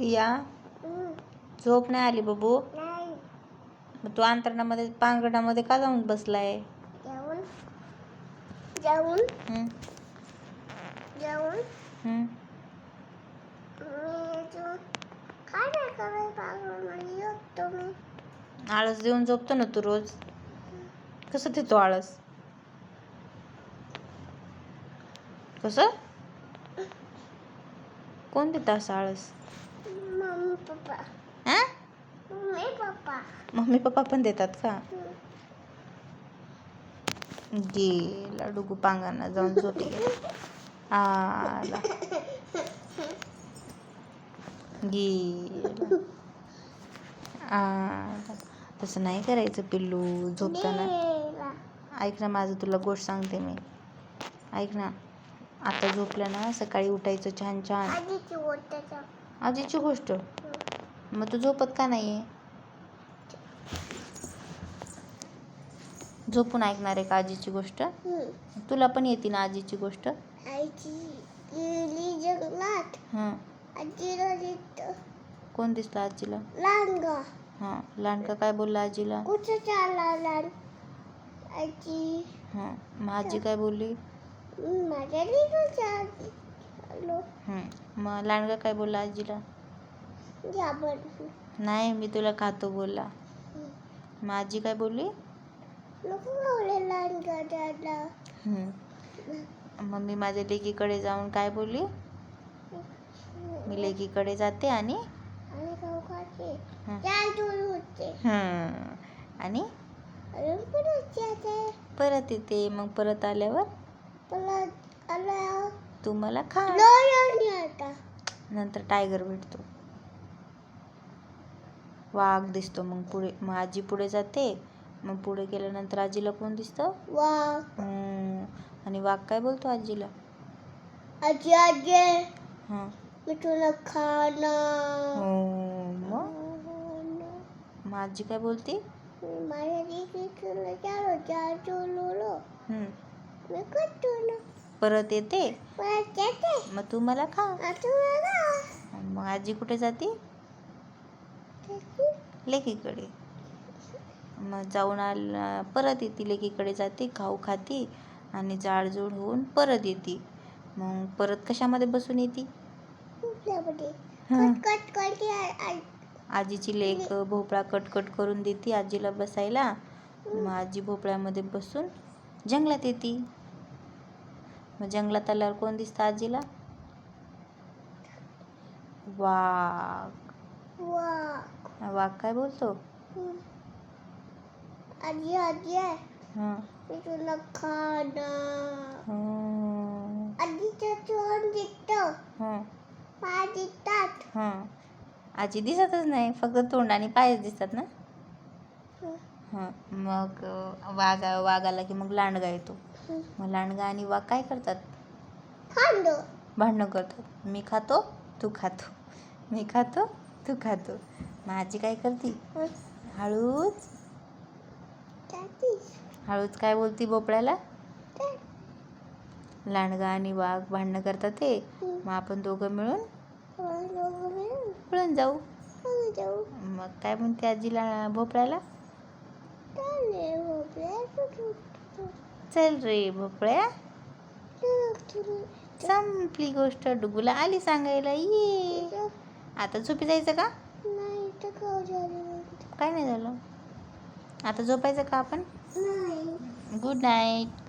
या. झोप नाही आली बाबू. नाही. मग तू अंतरणामध्ये पांगणामध्ये का जाऊन बसलाय? जेवण जेवण हं? जेवण हं? मी जो काय नाही करत पागल म्हणजे झोपतो मी. आळस देऊन झोपतो ना तू रोज? कसं देतो आळस? कसं? कोण देतं असं आळस? हा? Mummy papa. पण देतात का? हम्म. गेला डुगू पांगांना जाऊन झोपी आला गेला आला तसं नाही करायचं पिल्लू झोपताना. ऐक ना माझं तुला गोष्ट सांगते मी. ऐक ना आता झोपलं ना सकाळी उठायचं छान छान. आजीची गोष्ट. मग तू झोपत का नाही झोपून ऐकणार आहे का आजीची गोष्ट? तुला पण येते ना आजीची गोष्ट? आईची गेली जंगलात. आजीला दिसतं कोण दिसलं आजीला? लांगा हां. लांडका काय बोलला आजीला? आजी. हां. मग आजी काय बोलली? माझ्या आलो. मग लांडगा काय बोलला आजीला? नाही मी तुला खातो बोलला. मग आजी काय बोलली? नको दादा. मग मी माझ्या लेकीकडे जाऊन काय बोलली? मी लेकीकडे जाते आणि? आणि खाते हं. जादूर होते. आणि? अजून परत येते. मग परत आल्यावर? परत आला तू मला खा. नंतर टायगर भेटतो. वाघ दिसतो मग पुढे मग आजी पुढे जाते. मग पुढे गेल्यानंतर आजीला कोण दिसतं? वा. आणि वाघ काय बोलतो आजीला? आजी आजी. हां. मी तुला खाणार. हो मग? आजी काय बोलते? माझ्या तुला लोलो हं. मी करतो ना. परत येते. मग तू मला खा. मग आजी कुठे जाते? लेकीकडे. मग जाऊन आला परत येते लेकीकडे जाते खाऊ खाते आणि जाडजूड होऊन परत येते. मग परत कशामध्ये बसून येते? आजीची लेक भोपळा कटकट करून देते आजीला बसायला. मग आजी भोपळ्यामध्ये बसून जंगलात येते. मग जंगलात आल्यावर कोण दिसतं आजीला? वाघ. वाघ. काय बोलतो? हं. आजी आजी हां. मी तुला खाणार. आजीचं तोंड दिसतं. हं. पाय दिसतात. हां. आजी दिसतच नाही फक्त तोंड आणि पायच दिसतात ना? मग वाघ वाघ आला की मग लांडगा येतो. मग लांडगा आणि वाघ काय करतात? भांडणं करतात. मी खातो तू खातो. मी खातो तू खातो. मग आजी काय करते? हं. हळूच. हळूच काय बोलती भोपळ्याला? लांडगा आणि वाघ भांडणं करतात ते. हं. मग आपण दोघं मिळून मिळून. पळून जाऊ. खाऊ जाऊ. मग काय म्हणते आजीला भोपळ्याला? चल रे भोपळ्या. संपली गोष्ट डुगूला. आली सांगायला. ये. आता झोपी जायचं का? काय नाही झालं? आता झोपायचं का आपण? नाही. Good night